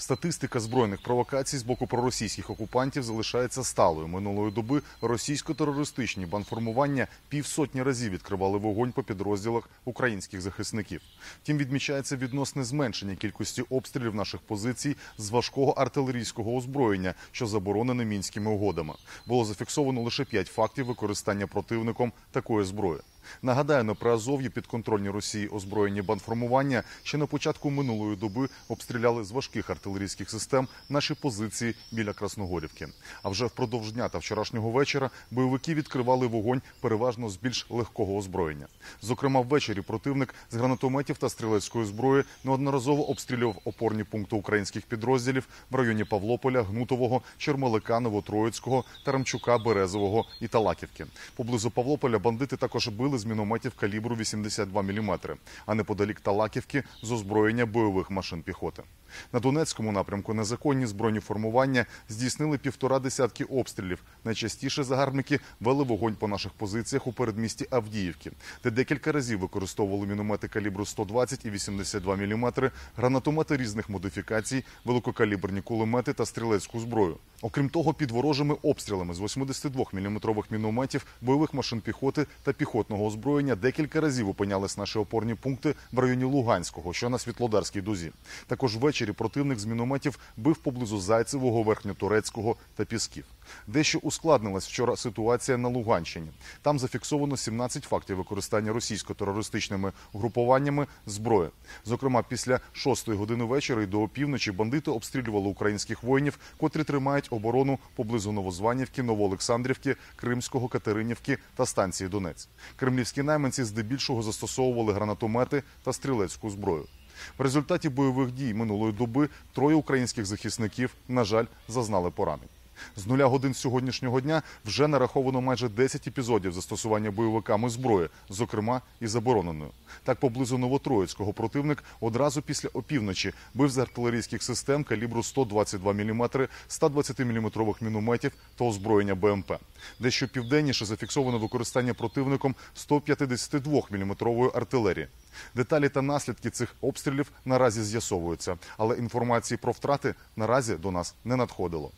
Статистика збройних провокацій з боку проросійських окупантів залишається сталою. Минулої доби російсько-терористичні банформування півсотні разів відкривали вогонь по підрозділах українських захисників. Втім, відмічається відносне зменшення кількості обстрілів наших позицій з важкого артилерійського озброєння, що заборонене мінськими угодами. Було зафіксовано лише п'ять фактів використання противником такої зброї. Нагадаю, на Приазов'ї підконтрольні Росії озброєні банформування ще на початку минулої доби обстріляли з важких артилерійських систем наші позиції біля Красногорівки. А вже впродовж дня та вчорашнього вечора бойовики відкривали вогонь переважно з більш легкого озброєння. Зокрема, ввечері противник з гранатометів та стрілецької зброї неодноразово обстрілював опорні пункти українських підрозділів в районі Павлополя, Гнутового, Чермелика, Новотроїцького, Тарамчука, Березового і Талаківки. Поблизу Павлополя бандити також били з мінометів калібру 82 мм, а неподалік Талаківки з озброєння бойових машин піхоти. На Донецькому напрямку незаконні збройні формування здійснили півтора десятки обстрілів. Найчастіше загарбники вели вогонь по наших позиціях у передмісті Авдіївки, де декілька разів використовували міномети калібру 120 і 82 мм, гранатомети різних модифікацій, великокаліберні кулемети та стрілецьку зброю. Окрім того, під ворожими обстрілами з 82 мм мінометів, бойових машин піхоти та піхотного озброєння декілька разів опинялись наші опорні пункти в районі Луганського, що на Світлодарській дузі. Також ввечері противник з мінометів бив поблизу Зайцевого, Верхньотурецького та Пісків. Дещо ускладнилась вчора ситуація на Луганщині. Там зафіксовано 17 фактів використання російсько-терористичними угрупуваннями зброї. Зокрема, після 6 години вечора і до опівночі бандити обстрілювали українських воїнів, котрі тримають оборону поблизу Новозванівки, Новоолександрівки, Кримського, Катеринівки та станції Донець. Кремлівські найманці здебільшого застосовували гранатомети та стрілецьку зброю. В результаті бойових дій минулої доби троє українських захисників, на жаль, зазнали поранень. З нуля годин сьогоднішнього дня вже нараховано майже 10 епізодів застосування бойовиками зброї, зокрема і забороненою. Так, поблизу Новотроїцького противник одразу після опівночі бив з артилерійських систем калібру 122 мм, 120 мм мінометів та озброєння БМП. Дещо південніше зафіксовано використання противником 152 мм артилерії. Деталі та наслідки цих обстрілів наразі з'ясовуються, але інформації про втрати наразі до нас не надходило.